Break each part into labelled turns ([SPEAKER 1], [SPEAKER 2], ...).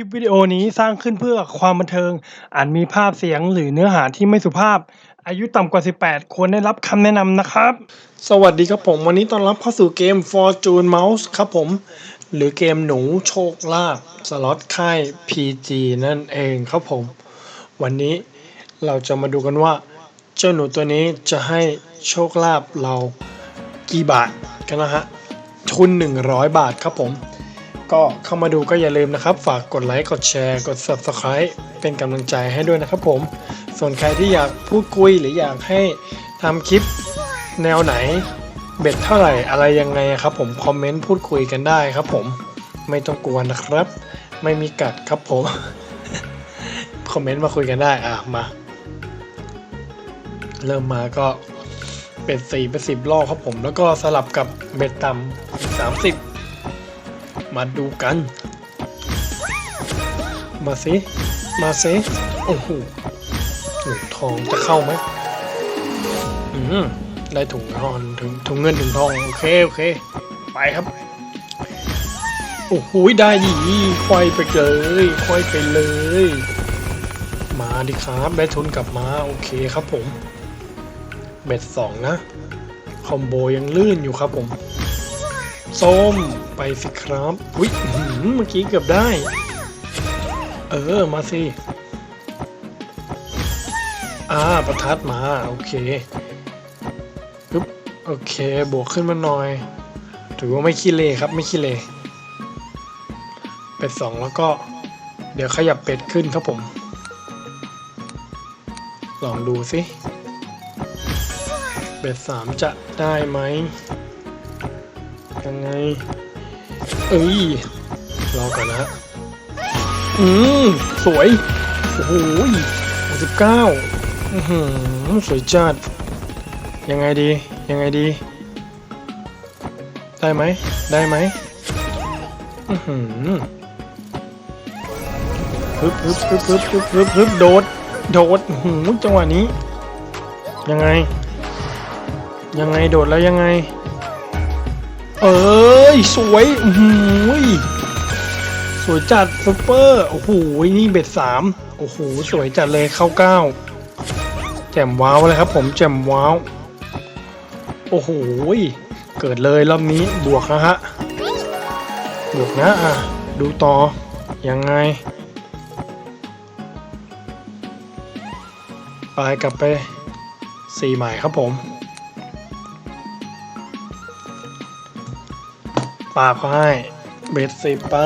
[SPEAKER 1] ลิปวิดีโอนี้สร้างขึ้นเพื่อความบันเทิง อาจมีภาพเสียงหรือเนื้อหาที่ไม่สุภาพ อายุต่ำกว่า 18 ควรได้รับคำแนะนำนะครับ สวัสดีครับผม วันนี้ต้อนรับเข้าสู่เกม Fortune Mouse ครับผม หรือเกมหนูโชคลาภสล็อตค่าย PG นั่นเองครับผม วันนี้เราจะมาดูกันว่า เจ้าหนูตัวนี้จะให้โชคลาภเรากี่บาทกันนะฮะทุน 100 บาทครับผม ก็เข้ามาดูก็อย่าลืมนะครับ ฝากกดไลค์กดแชร์ กด Subscribe เป็นกำลังใจให้ด้วยนะครับผม ส่วนใครที่อยากพูดคุยหรืออยากให้ทำคลิปแนวไหน เบ็ดเท่าไหร่อะไรยังไงครับผมคอมเมนต์พูดคุยกันได้ครับผมไม่ต้องกลัวนะครับ ไม่มีกัดครับผมคอมเมนต์มาคุยกันได้อะมาเริ่มมาก็เป็ดสี่เป็นสิบรอบครับผม แล้วก็สลับกับเบ็ดต่ำสามสิบ มาดูกัน มาสิ มาสิ โอ้โหถุงทองจะเข้าไหมอืมได้ถุงทองถุงถุงเงินถุงทอง โอเค โอเค ไปครับ โอ้โหได้ดีควายไปเลยควายไปเลย มาดิครับ ได้ทุนกลับมา โอเคครับผม เบ็ดสองนะ คอมโบยังลื่นอยู่ครับผม ส้มไปสิครับอุ้ยเมื่อกี้เกือบได้ เออ มาสิ อ่า ประทัดมา โอเคปึ๊บโอเค บวกขึ้นมาหน่อย ถือว่าไม่ขี้เลครับ ไม่ขี้เลเป็ดสองแล้วก็ เดี๋ยวขยับเป็ดขึ้นครับผม ลองดูสิ เป็ดสามจะได้ไหม ยังไง เอ้ยรอก่อนนะ อืมสวย โอ้โหหกสิบเก้าอือหือสวยจัด ยังไงดี ยังไงดี ได้ไหม ได้ไหมอือหือฮึบฮึบฮึบฮึบฮึบฮึบฮึบโดด โดดหือจังหวะนี้ ยังไง ยังไงโดดแล้วยังไง เอ้ย สวยโอ้ยสวยจัดซุปเปอร์โอ้โหนี่เบ็ดสามโอ้โหสวยจัดเลยเข้าเก้าแจ่มว้าวเลยครับ ผมแจ่มว้าวโอ้โหยเกิดเลยรอบนี้บวกนะฮะบวกนะอะดูต่อยังไงไปกลับไปสี่ใหม่ครับผมาเขาให้เบสสิบไป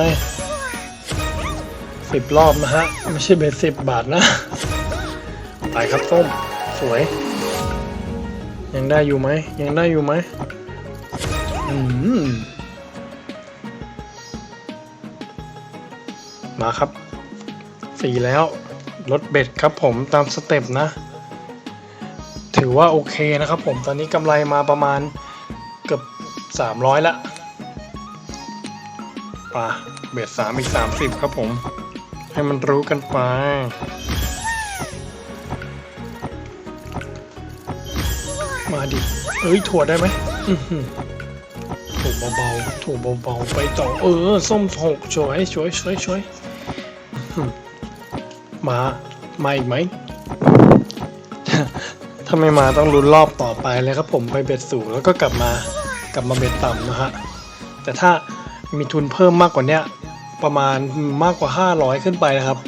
[SPEAKER 1] สิบรอบนะฮะ ไม่ใช่เบสสิบบาทนะ ไปครับส้ม สวย ยังได้อยู่ไหม ยังได้อยู่ไหมอืมมาครับสี่แล้วลดเบ็ดครับผมตามสเต็ปนะ ถือว่าโอเคนะครับผมตอนนี้กำไรมาประมาณเกือบ300ละ ปเบ็ดสามอีกสามสิบครับผม ให้มันรู้กันไปมาดิเอ้ยถั่วได้ไหมถั่วเบาๆถั่วเบาๆไปต่อเออส้มหกช่วยช่วยช่วยช่วยมา มาอีกไหมถ้าไม่มาต้องลุ้นรอบต่อไปเลยครับผมไปเบ็ดสูงแล้วก็กลับมากลับมาเบ็ดต่ำนะฮะแต่ถ้า มีทุนเพิ่มมากกว่านี้ประมาณมากกว่า 500 ขึ้นไปนะครับ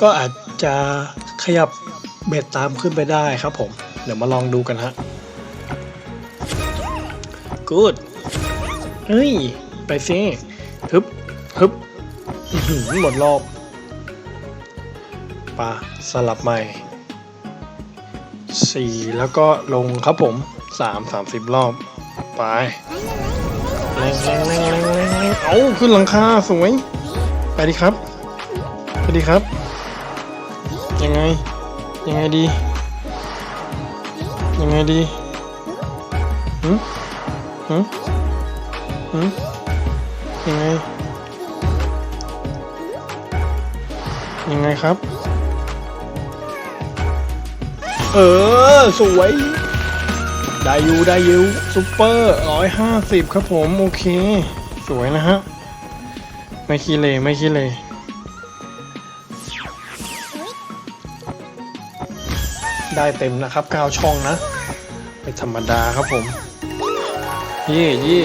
[SPEAKER 1] ก็อาจจะขยับเบ็ดตามขึ้นไปได้ครับผม เดี๋ยวมาลองดูกันฮะ good เฮ้ย ไปสิฮึบฮึบหืหมดรอบปะสลับใหม่สี่แล้วก็ลงครับผมสามสามสิบรอบ ไป แรงแรงแรงแรงแรงแรงเอาขึ้นหลังคาสวย ไปดีครับ ไปดีครับ ยังไง ยังไงดี ยังไงดีหืมหืมหืมยังไง ยังไงครับ เออ สวย ได้ยูได้ยูซูเปอร์ร้อยห้าสิบครับผม โอเค สวยนะฮะ ไม่คีเลยไม่คีเลยได้เต็มนะครับก้าวช่องนะไม่ธรรมดาครับผม ยี่ยี่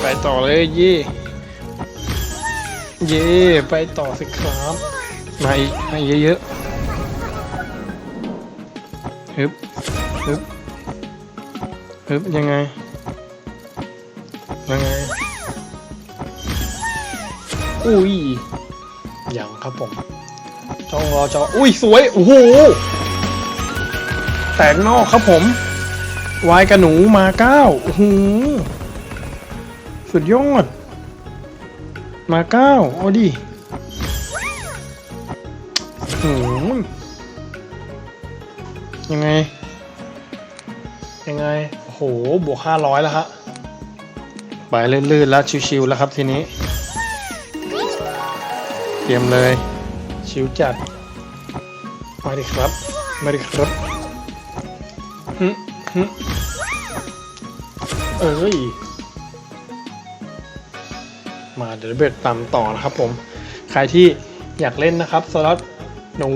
[SPEAKER 1] ไปต่อเลยยี่ยี่ไปต่อสิครับมาอีกมาเยอะๆฮึบฮึบ ฮึบยังไง ยังไง อุ้ยยังครับผมจ้องรอจออุ้ยสวย โอ้โห แตกนอกครับผม วายกระหนูมาเก้าโอ้โหสุดยอด มาเก้าเอาดิโอ้โหยังไง ยังไงโอ้โหบวกห้าร้อยแล้วฮะ ไปลื่นๆแล้วชิวๆแล้วครับทีนี้ เตรียมเลย ชิวจัด มาดิครับ มาดิครับฮึฮึเอ้ย มาเดี๋ยวเบ็ดตามต่อนะครับผม ใครที่อยากเล่นนะครับสล็อตหนู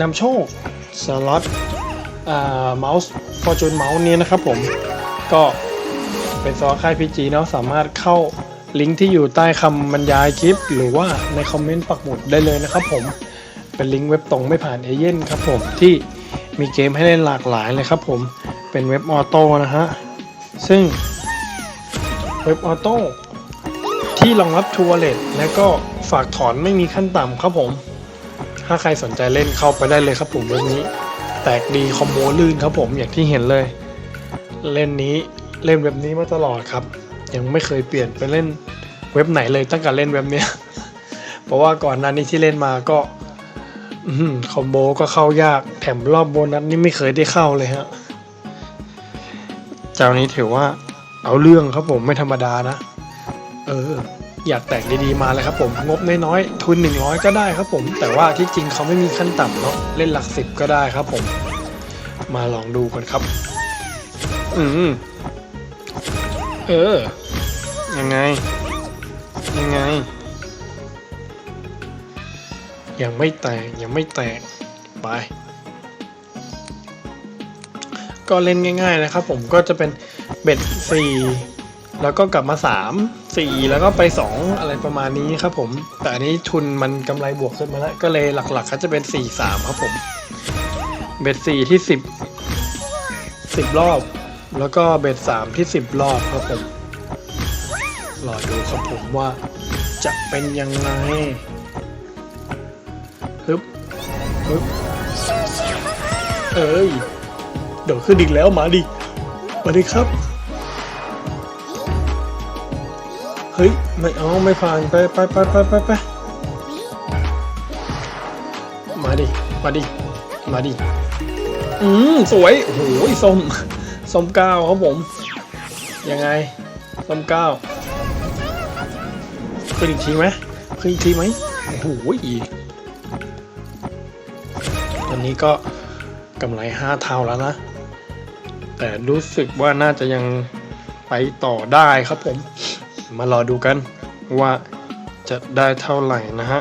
[SPEAKER 1] นำโชคสล็อตอ่าเมาส์ ฟอร์จูนเมาส์นี้นะครับผมก็เป็นซอค่ายพีจีเนาะสามารถเข้าลิงก์ที่อยู่ใต้คำบรรยายคลิป หรือว่าในคอมเมนต์ปักหมุดได้เลยนะครับผมเป็นลิงก์เว็บตรงไม่ผ่านเอเย่นครับผมที่มีเกมให้เล่นหลากหลายเลยครับผมเป็นเว็บออโต้นะฮะซึ่งเว็บออโต้ที่รองรับทัวร์เลตและก็ฝากถอนไม่มีขั้นต่ำครับผม ถ้าใครสนใจเล่นเข้าไปได้เลยครับผมเว็บนี้ แตกดีคอมโบลื่นครับผมอย่างที่เห็นเลย เล่นนี้เล่นเว็บนี้มาตลอดครับ ยังไม่เคยเปลี่ยนไปเล่นเว็บไหนเลยตั้งแต่เล่นเว็บเนี้ย เพราะว่าก่อนหน้านี้ที่เล่นมาก็อคอมโบก็เข้ายากแถมรอบโบนัสนี่ไม่เคยได้เข้าเลยฮะ เจ้านี้ถือว่าเอาเรื่องครับผมไม่ธรรมดานะ เออ อยากแตกดีๆมาเลยครับผม งบน้อยๆทุน 100 ก็ได้ครับผม แต่ว่าที่จริงเขาไม่มีขั้นต่ำเนาะเล่นหลักสิบก็ได้ครับผม มาลองดูกันครับ อืมเออ ยังไง ยังไง ยังไม่แตกยังไม่แตกไปก็เล่นง่าย ๆ นะครับผมก็จะเป็นเบ็ดสี่ แล้วก็กลับมาสามสี่แล้วก็ไปสองอะไรประมาณนี้ครับผม แต่อันนี้ทุนมันกำไรบวกขึ้นมาแล้ว ก็เลยหลักๆก็จะเป็นสี่สามครับผม เบ็ดสี่ที่สิบสิบรอบ แล้วก็เบ็ดสามที่สิบรอบครับผม รอดูครับผมว่าจะเป็นยังไงฮึบฮึบเอ้ย เดี๋ยวขึ้นอีกแล้วมาดิมาดิครับ ฮ้ย ไม่เอาไม่ผ่านไปไปไปไปไปไปมาดิ มาดิ มาดิ อืมสวย โอ้โหส้มส้มก้าวครับผม ยังไงส้มก้าวขึ้นอีกทีไหมขึ้นอีกทีไหมโอ้โหตอนนี้ก็กำไรห้าเท่าแล้วนะ แต่รู้สึกว่าน่าจะยังไปต่อได้ครับผม มารอดูกันว่าจะได้เท่าไหร่นะฮะ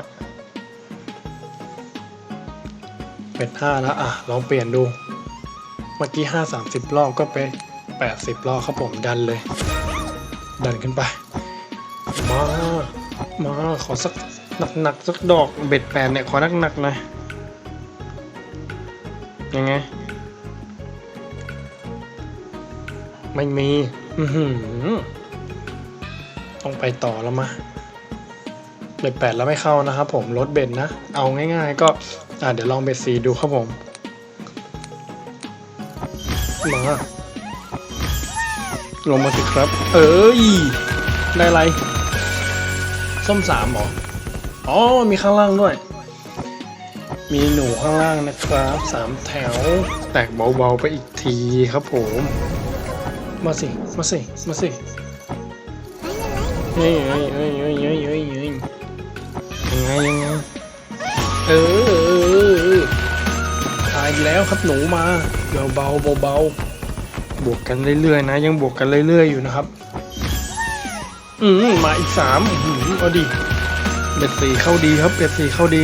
[SPEAKER 1] เป็นห้าแล้วอะ ลองเปลี่ยนดู เมื่อกี้ห้าสามสิบรอบก็ไปแปดสิบรอบครับผมดันเลย ดันขึ้นไป มา มาขอสักหนักๆสักดอกเบ็ดแปดเนี่ย ขอหนักๆหน่อยยังไง ไม่มี อือหือ ต้องไปต่อแล้วมาเบ็ดแปดแล้วไม่เข้านะครับผมลดเบ็ดนะ เอาง่ายๆ ก็อ่าเดี๋ยวลองเบ็ดสีดูครับผมมาลงมาสิครับ เอ้ยได้อะไรส้มสามหรออ๋อมีข้างล่างด้วย มีหนูข้างล่างนะครับสามแถว แตกเบาๆไปอีกทีครับผม มาสิ มาสิ มาสิ ยังไงยังไงเออตายแล้วครับหนูมาเบาเบาเบาบวกกันเรื่อยๆนะ ยังบวกกันเรื่อยๆอยู่นะครับ อืมมาอีกสามอืมเอาดีเบ็ดสีเข้าดีครับเบ็ดสีเข้าดี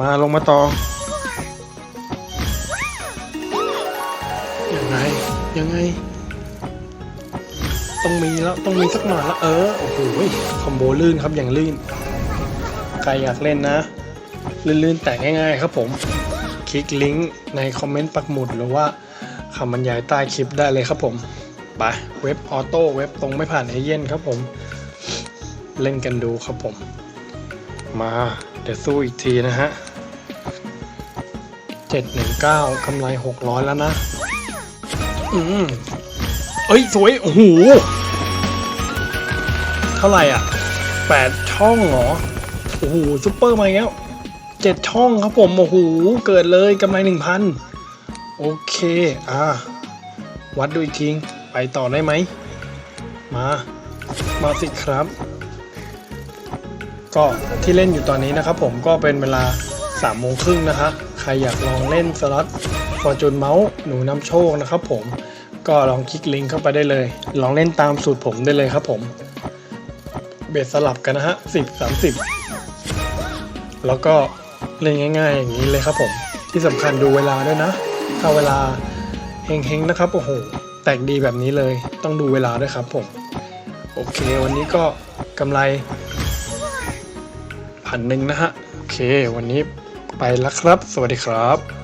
[SPEAKER 1] มาลงมาต่อยังไงยังไง ต้องมีแล้วต้องมีสักหน่อยแล้วเออโอ้โหคอมโบลื่นครับอย่างลื่น ใครอยากเล่นนะ ลื่นๆแต่ง่ายๆครับผม คลิกลิงก์ในคอมเมนต์ปักหมุดหรือว่าคำบรรยายใต้คลิปได้เลยครับผมไปเว็บออโต้เว็บตรงไม่ผ่านเอเย่นครับผม เล่นกันดูครับผม มาเดี๋ยวสู้อีกทีนะฮะ719กำไร600แล้วนะ อืมเอ้ย สวย โอ้โห ท่าไหร่อะ8ช่องเหรอโอ้โหซุปเปอร์มาแล้วเจ็ดช่องครับผมโอ้โหเกิดเลยกำไร1,000โอเคอ่าวัดดูอีกทีไปต่อได้ไหมมา มาสิครับ ก็ที่เล่นอยู่ตอนนี้นะครับผมก็เป็นเวลา3ามโมงครึ่งนะฮะใครอยากลองเล่นสล็อตฟอร์จูนเมาส์หนูนำโชคนะครับผมก็ลองคลิกลิงก์เข้าไปได้เลย ลองเล่นตามสูตรผมได้เลยครับผม เบสสลับกันนะฮะ10 30 แล้วก็เล่นง่าย ๆ อย่างนี้เลยครับผม ที่สำคัญดูเวลาด้วยนะ ถ้าเวลาเฮงๆนะครับโอ้โหแตกดีแบบนี้เลยต้องดูเวลาด้วยครับผมโอเค วันนี้ก็กำไรพันหนึ่งนะฮะ โอเค วันนี้ไปแล้วครับ สวัสดีครับ